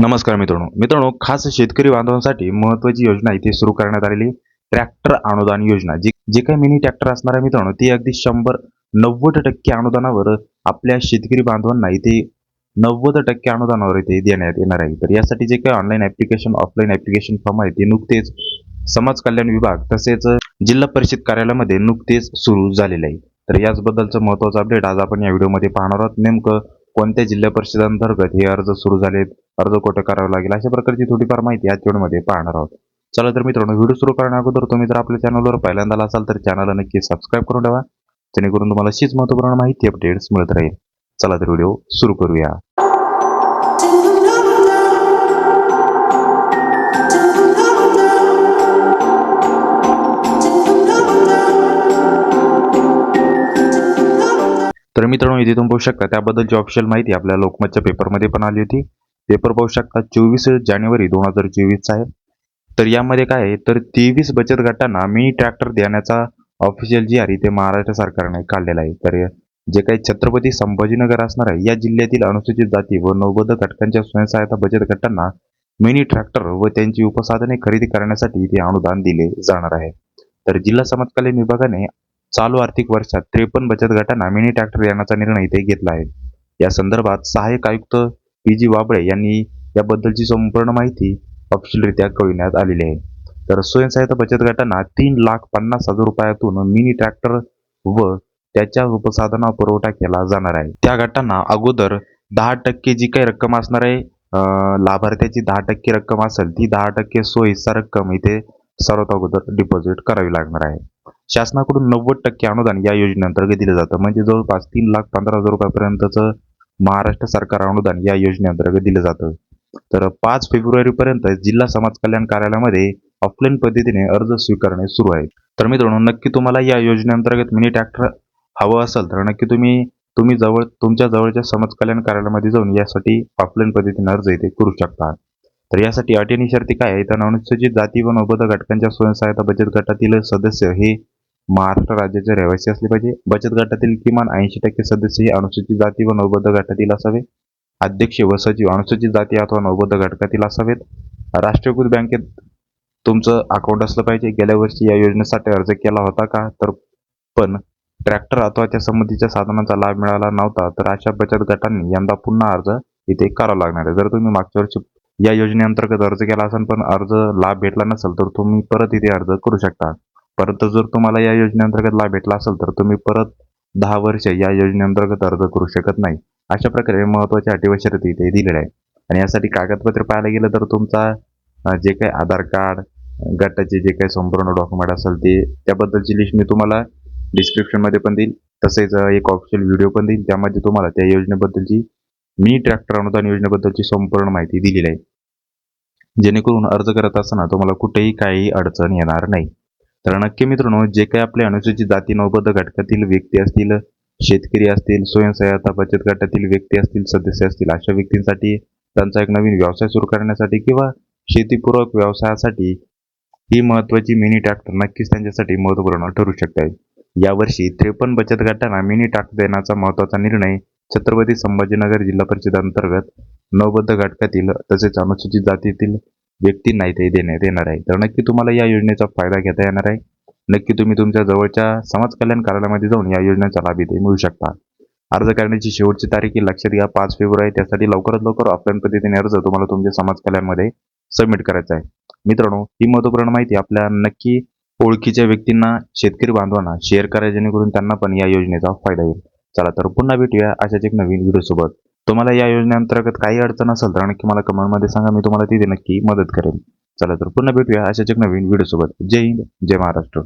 नमस्कार मित्रांनो. मित्रांनो खास शेतकरी बांधवांसाठी महत्वाची योजना इथे सुरू करण्यात आलेली ट्रॅक्टर अनुदान योजना. जी जे काही मिनी ट्रॅक्टर असणार आहे मित्रांनो ती अगदी शंभर नव्वद टक्के अनुदानावर आपल्या शेतकरी बांधवांना इथे नव्वद टक्के अनुदानावर इथे देण्यात येणार आहे. तर यासाठी जे काही online application offline application form आहे ते नुकतेच समाज कल्याण विभाग तसेच जिल्हा परिषद कार्यालयामध्ये नुकतेच सुरू झालेले आहे. तर याचबद्दलचं महत्वाचं अपडेट आज आपण या व्हिडिओमध्ये पाहणार आहोत. नेमकं कोणत्या जिल्हा परिषदांतर्गत हे अर्ज सुरू झालेत अर्ज कुठे करावा लागेल अशा प्रकारची थोडीफार माहिती या व्हिडिओमध्ये पाहणार आहोत. चला तर मित्रांनो व्हिडिओ सुरू करण्या अगोदर तुम्ही जर आपल्या चॅनलवर पहिल्यांदा असाल तर चॅनलला नक्की सबस्क्राईब करून ठेवा. जेणेकरून तुम्हाला अशीच महत्त्वपूर्ण माहिती अपडेट्स मिळत राहील. चला तर व्हिडिओ सुरू करूया. तर मित्रांनो इथे तुम्ही पाहू शकता त्याबद्दलची ऑफिशियल माहिती आपल्या लोकमतच्या पेपरमध्ये पण आली होती. पेपर पाहू शकता चोवीस जानेवारी दोन हजार चोवीसचा आहे. तर यामध्ये काय आहे तर तेवीस बचत गटांना मिनी ट्रॅक्टर देण्याचा ऑफिशियल जी आहे ते महाराष्ट्र सरकारने काढलेला आहे. तर जे काही छत्रपती संभाजीनगर असणार आहे या जिल्ह्यातील अनुसूचित जाती व नौबद्ध घटकांच्या स्वयंसहायता बचत गटांना मिनी ट्रॅक्टर व त्यांची उपसाधने खरेदी करण्यासाठी ते अनुदान दिले जाणार आहे. तर जिल्हा समाज विभागाने चालू आर्थिक वर्षात त्रेपन्न बचत गटांना मिनी ट्रॅक्टर देण्याचा निर्णय ते घेतला आहे. या संदर्भात सहाय्यक आयुक्त पी जी वाबळे यांनी याबद्दलची संपूर्ण माहिती ऑफिशियलरित्या कळविण्यात आलेली आहे. तर स्वयंसहायता बचत गटांना तीन लाख पन्नास हजार रुपयातून मिनी ट्रॅक्टर व त्याच्या उपसाधना पुरवठा केला जाणार आहे. त्या गटांना अगोदर दहा टक्के जी काही रक्कम असणार आहे लाभार्थ्याची दहा टक्के रक्कम असेल ती दहा टक्के सोयीचा रक्कम इथे सर्वात अगोदर डिपॉझिट करावी लागणार आहे. शासनाकडून नव्वद टक्के अनुदान या योजनेअंतर्गत दिलं जातं. म्हणजे जवळपास तीन लाख पंधरा हजार रुपयापर्यंतचं महाराष्ट्र सरकार अनुदान या योजनेअंतर्गत दिलं जातं. तर पाच फेब्रुवारीपर्यंत जिल्हा समाज कल्याण कार्यालयामध्ये ऑफलाईन पद्धतीने अर्ज स्वीकारणे सुरू आहे. तर मित्रांनो नक्की तुम्हाला या योजनेअंतर्गत मिनी ट्रॅक्टर हवं असेल तर नक्की तुम्ही तुम्ही जवळ तुमच्या जवळच्या समाज कल्याण कार्यालयामध्ये जाऊन यासाठी ऑफलाईन पद्धतीने अर्ज इथे करू शकता. तर यासाठी अटी आणि शर्ती काय? आहे तर अनुसूचित जाती व नौबद्ध घटकांच्या स्वयंसहायता बचत गटातील सदस्य हे महाराष्ट्र राज्याचे रहिवासी असले पाहिजे. बचत गटातील किमान ऐंशी टक्के सदस्य हे अनुसूचित जाती व नौबद्ध गटातील असावे. अध्यक्ष व सचिव अनुसूचित जाती अथवा नौबद्ध घटकातील असावेत. राष्ट्रीयकृत बँकेत तुमचं अकाउंट असलं पाहिजे. गेल्या वर्षी या योजनेसाठी अर्ज केला होता का? तर पण ट्रॅक्टर अथवा त्या संबंधीच्या साधनांचा लाभ मिळाला नव्हता. तर अशा बचत गटांनी यंदा पुन्हा अर्ज इथे करावा लागणार आहे. जर तुम्ही मागच्या वर्षी या योजनेअंतर्गत अर्ज केला असेल पण अर्ज लाभ भेटला नसेल तर तुम्ही परत इथे अर्ज करू शकता. परंतु जर तुम्हाला या योजनेअंतर्गत लाभ भेटला असेल तर तुम्ही परत दहा वर्ष या योजनेअंतर्गत अर्ज करू शकत नाही. अशा प्रकारे महत्त्वाच्या अटी व शर्ती इथे दिलेल्या आहेत. आणि यासाठी कागदपत्र पाहायला गेलं तर तुमचा जे काही आधार कार्ड गटाचे जे काही संपूर्ण डॉक्युमेंट असेल ते त्याबद्दलची लिस्ट मी तुम्हाला डिस्क्रिप्शनमध्ये पण देईल. तसेच एक ऑफिशियल व्हिडिओ पण देईल. त्यामध्ये तुम्हाला त्या योजनेबद्दलची मी ट्रॅक्टर अनुदान योजनेबद्दलची संपूर्ण माहिती दिलेली आहे. जेणेकरून अर्ज करत असताना तुम्हाला कुठेही काही अडचण येणार नाही. तर नक्की मित्रांनो जे काही आपले अनुसूचित जाती नौबद्ध घटकातील व्यक्ती असतील शेतकरी असतील स्वयंसहायता बचत गटातील व्यक्ती असतील सदस्य असतील अशा व्यक्तींसाठी त्यांचा एक नवीन व्यवसाय सुरू करण्यासाठी किंवा शेतीपूरक व्यवसायासाठी ही महत्त्वाची मिनी ट्रॅक्टर नक्कीच त्यांच्यासाठी महत्त्वपूर्ण ठरू शकते. यावर्षी त्रेपन्न बचत गटांना मिनी ट्रॅक्टर देण्याचा महत्त्वाचा निर्णय छत्रपती संभाजीनगर जिल्हा परिषद अंतर्गत नवबद्ध घटकातील तसेच अनुसूचित जातीतील व्यक्तींना इथे देण्यात येणार आहे. तर नक्की तुम्हाला या योजनेचा फायदा घेता येणार आहे. नक्की तुम्ही तुमच्या जवळच्या समाज कल्याण कार्यालयामध्ये जाऊन या योजनेचा लाभ इथे मिळू शकता. अर्ज करण्याची शेवटची तारीख ही लक्षात घ्या. पाच फेब्रुवारी त्यासाठी लवकरात लवकर ऑफलाईन पद्धतीने अर्ज तुम्हाला तुमच्या समाज कल्याणमध्ये सबमिट करायचा आहे. मित्रांनो ही महत्त्वपूर्ण माहिती आपल्या नक्की ओळखीच्या व्यक्तींना शेतकरी बांधवांना शेअर करा जेणेकरून त्यांना पण या योजनेचा फायदा होईल. चला तर पुन्हा भेटूया अशाच एक नवीन व्हिडिओ सोबत. तुम्हाला या योजनेअंतर्गत काही अडचण असेल तर नक्की मला कमेंटमध्ये सांगा. मी तुम्हाला तिथे नक्की मदत करेन. चला तर पुन्हा भेटूया अशाच एक नवीन व्हिडिओसोबत जय हिंद जय महाराष्ट्र.